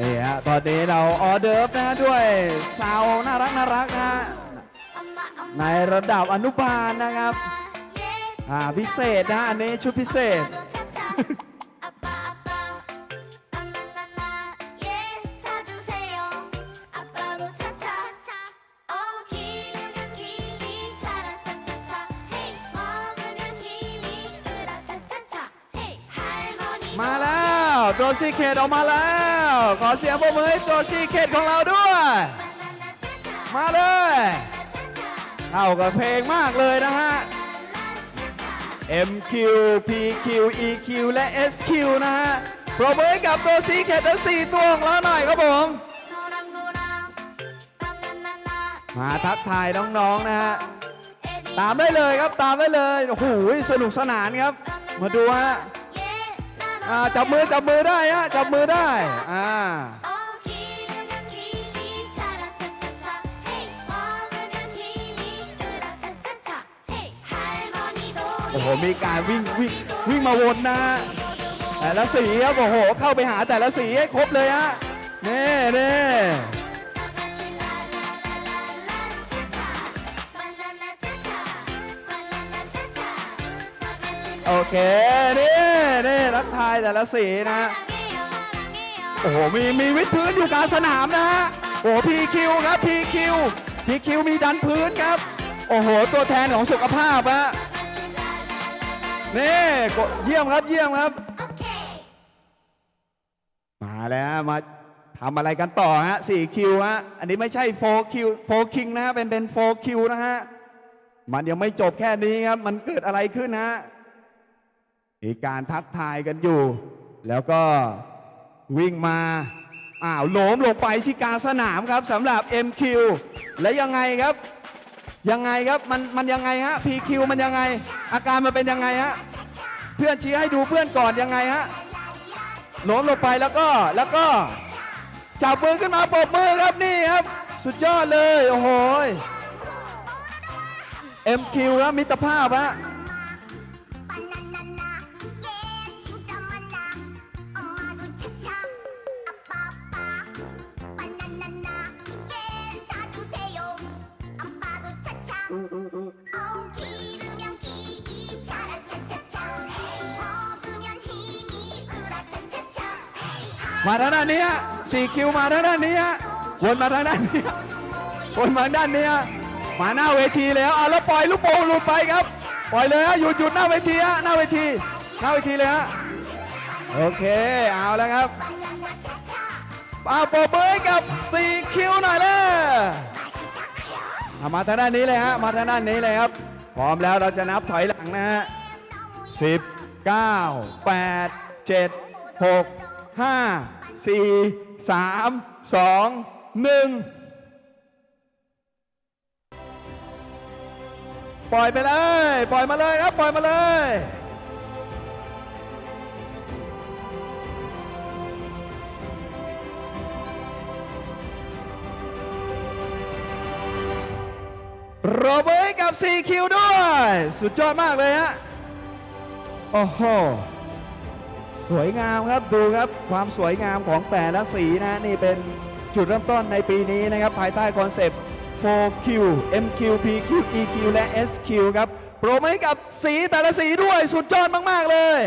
นี่ฮะตอนนี้เราออเดิร์ฟนะด้วยซาวน์น่ารักน่ารักนะฮะในระดับอนุบาลนะครับอ่าพิเศษนะอันนี้ชุดพิเศษ มาแล้ว ตัวซีเคดออกมาแล้ว ขอเสียงปรบมือให้ตัวซีเคดของเราด้วย มาเลยเข้ากับเพลงมากเลยนะฮะ MQ PQ EQ และ SQ นะฮะปรบมือให้กับตัวซีเคดทั้ง 4 ตัวของเราหน่อยครับผม มาทักทายน้องๆนะฮะ ตามได้เลยครับตามได้เลย โอ้โหสนุกสนานครับ มาดูฮะ อ่าจับมือจับมือได้ฮะจับมือได้อ่าโอ้โหมีการวิ่งวิ่งวิ่งมาวนนะฮะแต่ละสีครับโอ้โหเข้าไปหาแต่ละสีให้ครบเลยฮะนี่นี่โอเคนี่ นี่รักทายแต่ละสีนะฮะโอ้โหมีมีวิดพื้นอยู่กลางสนามนะฮะโอ้พีคิวครับพีคิวพีคิวมีดันพื้นครับ โอ้โห ตัวแทนของสุขภาพฮะนี่เยี่ยมครับเยี่ยมครับ มาแล้วมาทำอะไรกันต่อฮะ4คิวฮะ อันนี้ไม่ใช่4คิว4คิงนะฮะ เป็นเป็น4คิวนะฮะ มันยังไม่จบแค่นี้ครับ มันเกิดอะไรขึ้นฮะ มีการทักทายกันอยู่ แล้วก็วิ่งมาอ้าวโหลมลงไปที่กลางสนามครับสำหรับ MQ และยังไงครับ ยังไงครับมันมันยังไงฮะ PQ มันยังไง อาการมันเป็นยังไงฮะเพื่อนชี้ให้ดูเพื่อนก่อนยังไงฮะโน้มลงไปแล้วก็แล้วก็จับมือขึ้นมาปรบมือครับนี่ครับ สุดยอดเลย โอ้โห MQ ครับมิตรภาพฮะ มาทางด้านนี้สี่คิวมาทางด้านนี้วนมาทางด้านนี้วนมาด้านนี้มาหน้าเวทีแล้วเอาแล้วปล่อยลูกโป่งหลุดไปครับ ปล่อยเลยฮะหยุดหยุดหน้าเวทีฮะหน้าเวทีหน้าเวทีเลยฮะโอเคเอาแล้วครับเอาปรบมือให้กับสี่คิวหน่อยเลยมาทางด้านนี้เลยฮะมาทางด้านนี้เลยครับ พร้อมแล้วเราจะนับถอยหลังนะฮะสิบเก้าแปดเจ็ดหก ห้าสี่สามสองหนึ่งปล่อยไปเลย ปล่อยมาเลยครับ ปล่อยมาเลยโรเบิร์ตกับ 4 คิวด้วย สุดยอดมากเลยฮะ โอ้โห สวยงามครับดูครับความสวยงามของแต่ละสีนะนี่เป็นจุดเริ่มต้นในปีนี้นะครับ ภายใต้คอนเซปต์ 4Q MQ PQ EQ และ SQ ครับโปรโมทให้กับสีแต่ละสีด้วยสุดยอดมาก ๆ เลย